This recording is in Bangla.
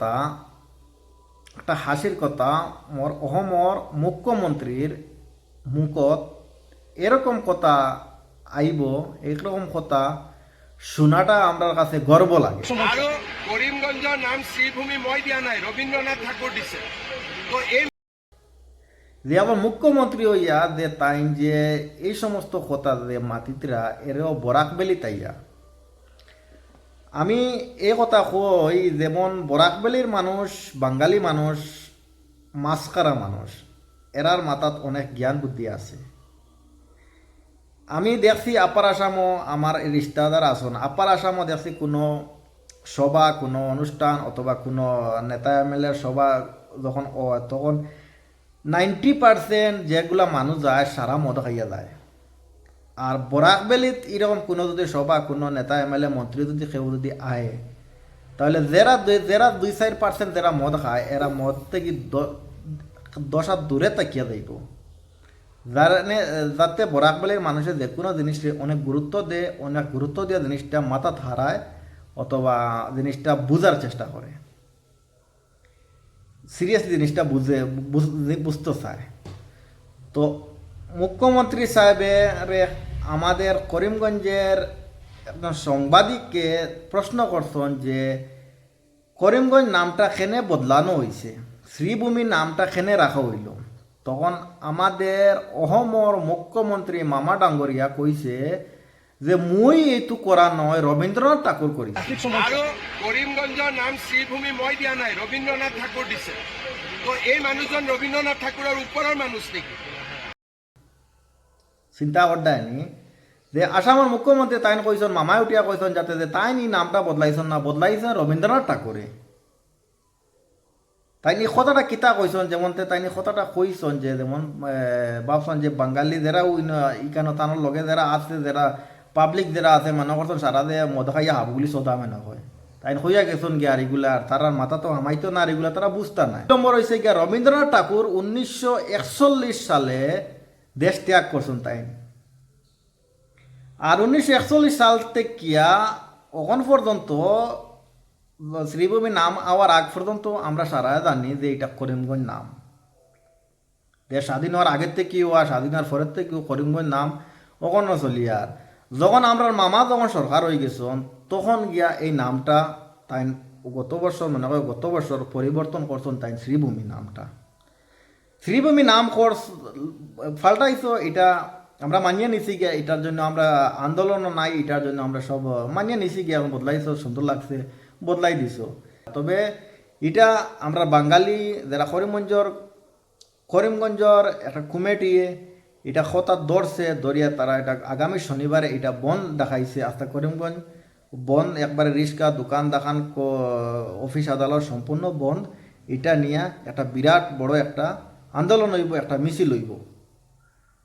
কথা একটা হাসির কথা মোর অসমর মুখ্যমন্ত্রীর মুখত এরকম কথা আইব এরকম কথা শোনাটা আমার কাছে গর্ব লাগে। আৰু কৰিমগঞ্জৰ নাম শ্ৰীভূমি মই দিয়া নাই ৰবীন্দ্ৰনাথ ঠাকুৰ দিছে। তো এই যে আবার মুখ্যমন্ত্রী হইয়া যে তাই যে এই সমস্ত কথা যে মাতিতরা এরেও বরাক বেলি তাইয়া। আমি এই কথা কই, যেমন বরাকবেলির মানুষ, বাঙালি মানুষ মাস্কারা মানুষ, এরার মাথাত অনেক জ্ঞান বুদ্ধি আছে। আমি দেখছি আপার আসামও আমার রিস্তাদার আসন আপার আসামও দেখছি কোনো সভা, কোনো অনুষ্ঠান অথবা কোনো নেতা এমএলএর সভা যখন তখন নাইনটি পার্সেন্ট যেগুলা মানুষ যায়, সারা মদ খাইয়া যায়। আর বরাক বেলিত এরকম কোনো যদি সভা, কোনো নেতা, এমএলএ, মন্ত্রী যদি কেউ যদি আয় তাহলে যারা দুই- যারা দুই চার পার্সেন্ট যারা মদ খায়, এরা মদ থেকে দশ দূরে তাকিয়া যাইব যারা যাতে বরাক বেলির মানুষের যে কোনো জিনিসে অনেক গুরুত্ব দেয় অনেক গুরুত্ব দিয়ে জিনিসটা মাথা হারায় অথবা জিনিসটা বুঝার চেষ্টা করে সিরিয়াস জিনিসটা বুঝ- বুঝতে চায়। তো মুখ্যমন্ত্রী সাহেবের আমাদের করিমগঞ্জের একজন সাংবাদিককে প্রশ্ন করছেন যে, করিমগঞ্জ নামটা কেনে বদলানো হয়েছে শ্রীভূমি নামটা কেনে রাখা হইল? তখন আমাদের অসমর মুখ্যমন্ত্রী মামা ডাঙ্গরিয়া কইছে যে, মই এইটো করা নয় রবীন্দ্রনাথ ঠাকুর করিছে আৰু কৰিমগঞ্জৰ নাম শ্ৰীভূমি মই দিয়া নাই ৰবীন্দ্ৰনাথ ঠাকুৰ দিছে। তো এই মানুহজন ৰবীন্দ্ৰনাথ ঠাকুৰৰ ওপৰৰ মানুহ নেকি? চিন্তা করদায়নি যে আসামের মুখ্যমন্ত্রী তাইন কইসন মামাই উঠিয়া কইসন যাতে যে তাই নি নামটা বদলাইছন না বদলাইছেন রবীন্দ্রনাথ ঠাকুরে তাই নি কথাটা কিতা কইসন যেমন তে তাই নি কথাটা কইসন যে, যেমন ভাবছন যে বাঙালি যারা ইকানো তানোর লগে যারা আছে যারা পাবলিক যারা আছে মনে করছেন সারা দে মদ খাইয়া হাবগুলি সোদা মেনা হয়। তাই হইয়া গেছেন গিয়া রেগুলার তারার মাথা তো হামাইতো না রেগুলার তারা বুঝতা নাই। নম্বর হয়েছে গিয়া রবীন্দ্রনাথ ঠাকুর উনিশশো একচল্লিশ সালে দেশ ত্যাগ করছেন তাই। আর উনিশশো একচল্লিশ সাল থেকে এখন পর্যন্ত, শ্রীভূমি নাম আওয়ার আগ পর্যন্ত আমরা সারা জানি যে এটা করিমগঞ্জ নাম। দেশ স্বাধীন হওয়ার আগের থেকেও আর স্বাধীন হওয়ার পরের থেকেও করিমগঞ্জ নাম ওখানে চলি আর। যখন আমরা মামা যখন সরকার হয়ে গেছেন, তখন গিয়া এই নামটা তাই গত বছর মনে হয় গত বছর পরিবর্তন করছেন তাই শ্রীভূমি নামটা। শ্রীভূমি নাম কোর্স ফাল্টাইছো এটা আমরা মানিয়ে নিছি গিয়া, এটার জন্য আমরা আন্দোলনও নাই, এটার জন্য আমরা সব মানিয়ে নিছি গিয়া বদলাইছো সুন্দর লাগছে, বদলাই দিছো। তবে এটা আমরা বাঙালি, যারা করিমগঞ্জর করিমগঞ্জর একটা কমিটি এটা হঠাৎ ধরছে, ধরিয়া তারা এটা আগামী শনিবারে এটা বন্ধ দেখাইছে, আস্তা করিমগঞ্জ বন, একবারে রিক্সা, দোকান, দাকান অফিস, আদালত, সম্পূর্ণ বন্ধ এটা নিয়ে একটা বিরাট বড় একটা আন্দোলন হইব একটা মিছিল হইব।